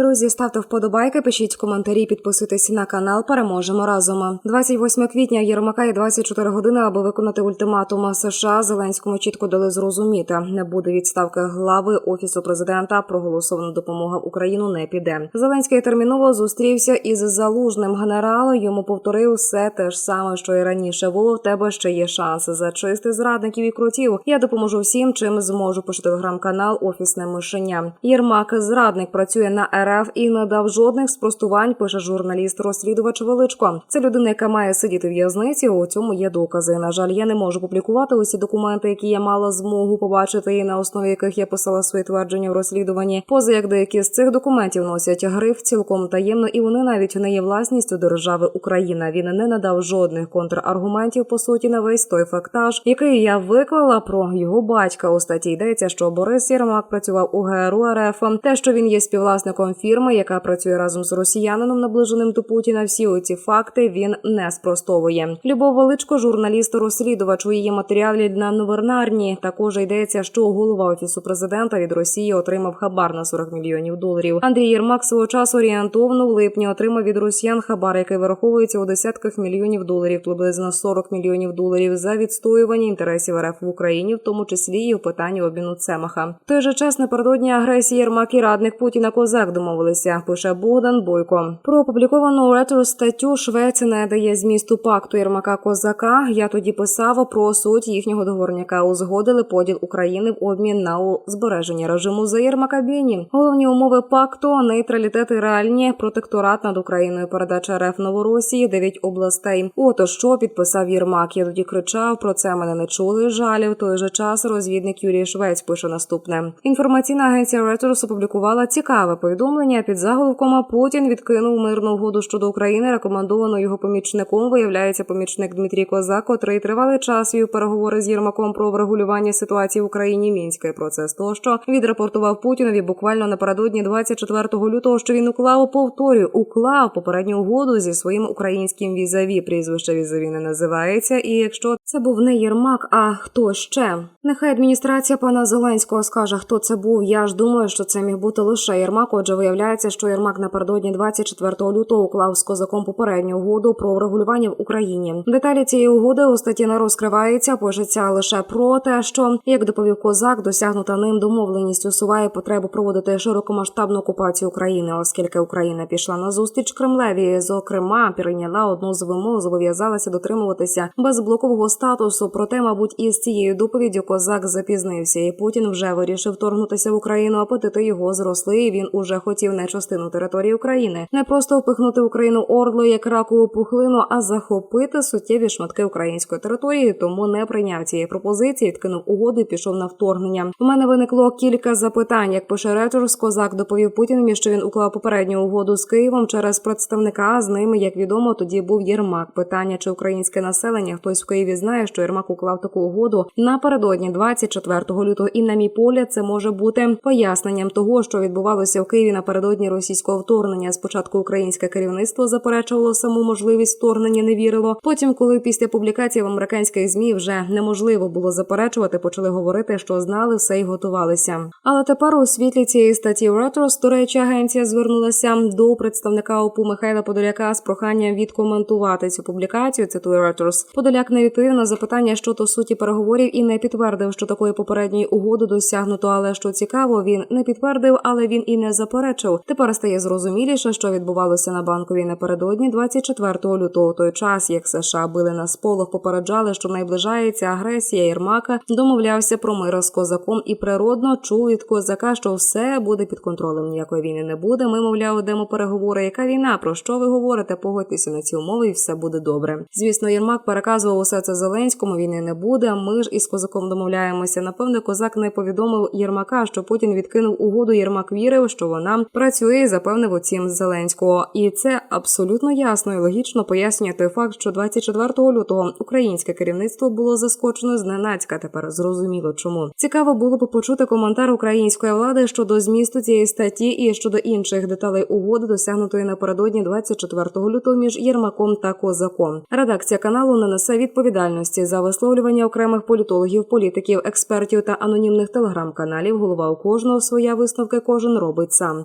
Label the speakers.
Speaker 1: Друзі, ставте вподобайки, пишіть коментарі, підписуйтесь на канал. Переможемо разом. 28 квітня Єрмака є 24 години, аби виконати ультиматум США. Зеленському чітко дали зрозуміти, не буде відставки глави офісу президента. Проголосована допомога в Україну не піде. Зеленський терміново зустрівся із залужним генералом. Йому повторив все те ж саме, що і раніше. Було в тебе ще є шанс зачисти зрадників і крутів. Я допоможу всім, чим зможу. Пише телеграм-канал Офісне мишеня. Єрмак зрадник працює на РФ і не дав жодних спростувань. Пише журналіст-розслідувач Величко. Це людина, яка має сидіти в в'язниці. У цьому є докази. На жаль, я не можу публікувати усі документи, які я мала змогу побачити, і на основі яких я писала свої твердження в розслідуванні. Поза як деякі з цих документів носять гриф цілком таємно, і вони навіть не є власністю держави Україна. Він не надав жодних контраргументів по суті на весь той фактаж, який я виклала про його батька. У статті йдеться, що Борис Єрмак працював у ГРУ РФ. Те, що він є співвласником фірми, яка працює разом з росіянином, наближеним до Путіна. Всі оці факти він не спростовує. Любов Величко, журналіст, розслідувач у її матеріалі на новинарні. Також йдеться, що голова офісу президента від Росії отримав хабар на 40 мільйонів доларів. Андрій Єрмак свого часу орієнтовно в липні отримав від росіян хабар, який вираховується у десятках мільйонів доларів, приблизно 40 мільйонів доларів за відстоювання інтересів РФ в Україні, в тому числі і в питанні обміну Цемаха. В той же час напередодні агресії Єрмак і радник Путіна Козак домовилися. Пише Богдан Бойко. Про опубліковану ретро статтю Швеція не дає змісту пакту Єрмака Козака. Я тоді писав про суть їхнього договорняка. Узгодили поділ України в обмін на збереження режиму за Єрмака Бєні. Головні умови пакту нейтралітет і реальні протекторат над Україною. Передача РФ Новоросії, дев'ять областей. Ото що підписав Єрмак. Я тоді кричав про це. Мене не чули. Жаль в той же час. Розвідник Юрій Швець пише наступне. Інформаційна агенція Reuters опублікувала цікаве повідомлення під заголовком Путін відкинув мирну угоду щодо України. Рекомендовано його помічником. Виявляється помічник Дмитрій Козак, котрий тривалий час вів переговори з Єрмаком про врегулювання ситуації в Україні. Мінський процес тощо відрапортував Путінові буквально напередодні 24 лютого, що він уклав повторюю, уклав попередню угоду зі своїм українським візаві. Прізвище візаві не називається. І якщо це був не Єрмак, а хто ще? Нехай адміністрація пана Зеленського скаже, хто це був. Я ж думаю, що це міг бути лише Єрмак. Отже, виявляється, що Єрмак напередодні 24 лютого уклав з козаком попередню угоду про врегулювання в Україні. Деталі цієї угоди у статті не розкриваються. Пишеться лише про те, що як доповів козак, досягнута ним домовленість усуває потребу проводити широкомасштабну окупацію України, оскільки Україна пішла на зустріч Кремлеві. Зокрема, прийняла одну з вимог, зобов'язалася дотримуватися безблокового статусу. Проте, мабуть, із цією доповіддю козак запізнився, і Путін вже вирішив вторгнутися в Україну. Апетити його зросли. і Він уже хотів не частину території України, не просто впихнути Україну ордло як ракову пухлину, а захопити суттєві шматки української території. Тому не прийняв цієї пропозиції, відкинув угоду і пішов на вторгнення. У мене виникло кілька запитань. Як пише Реторс, козак доповів Путінові, що він уклав попередню угоду з Києвом через представника. З ними, як відомо, тоді був Єрмак. Питання чи українське населення хтось в Києві знає, що Єрмак уклав таку угоду напередодні 24 лютого. І на мій погляд, це може бути поясненням того, що відбувалося в Києві напередодні російського вторгнення. Спочатку українське керівництво заперечувало саму можливість вторгнення, не вірило. Потім, коли після публікації в американських змі вже неможливо було заперечувати, почали говорити, що знали все і готувалися. Але тепер у світлі цієї статті Reuters, до речі, агенція звернулася до представника ОПУ Михайла Подоляка з проханням відкоментувати цю публікацію. Цитує Reuters. Подоляк не відповів на запитання щодо суті переговорів і не підтвердив, що такої попередньої угоди досягнуто. Але що цікаво, він не підтвердив, але він і не заперечив. Тепер стає зрозуміліше, що відбувалося на банковій напередодні 24 лютого. Той час, як США били на сполох, попереджали, що наближається агресія Єрмака, домовлявся про мир з козаком і природно чув від козака, що все буде під контролем. Ніякої війни не буде. Ми мовляв, ведемо переговори. Яка війна? Про що ви говорите? Погодьтеся на ці умови, і все буде добре. Звісно, Єрмак переказував усе це Зеленському. Війни не буде. Ми ж із козаком домовляємося. Напевне, козак не повідомив Єрмака, що Путін відкинув угоду. Єрмак вірив, що вона працює і запевнив оцім Зеленського. І це абсолютно ясно і логічно пояснює той факт, що 24 лютого українське керівництво було заскочено зненацька. Тепер зрозуміло, чому цікаво було б почути коментар української влади щодо змісту цієї статті і щодо інших деталей угоди, досягнутої напередодні 24 лютого між Єрмаком та Козаком. Редакція каналу не несе відповідальності за висловлювання окремих політологів, політиків, експертів та анонімних телеграм-каналів. Голова у кожного своя висновки кожен робить сам.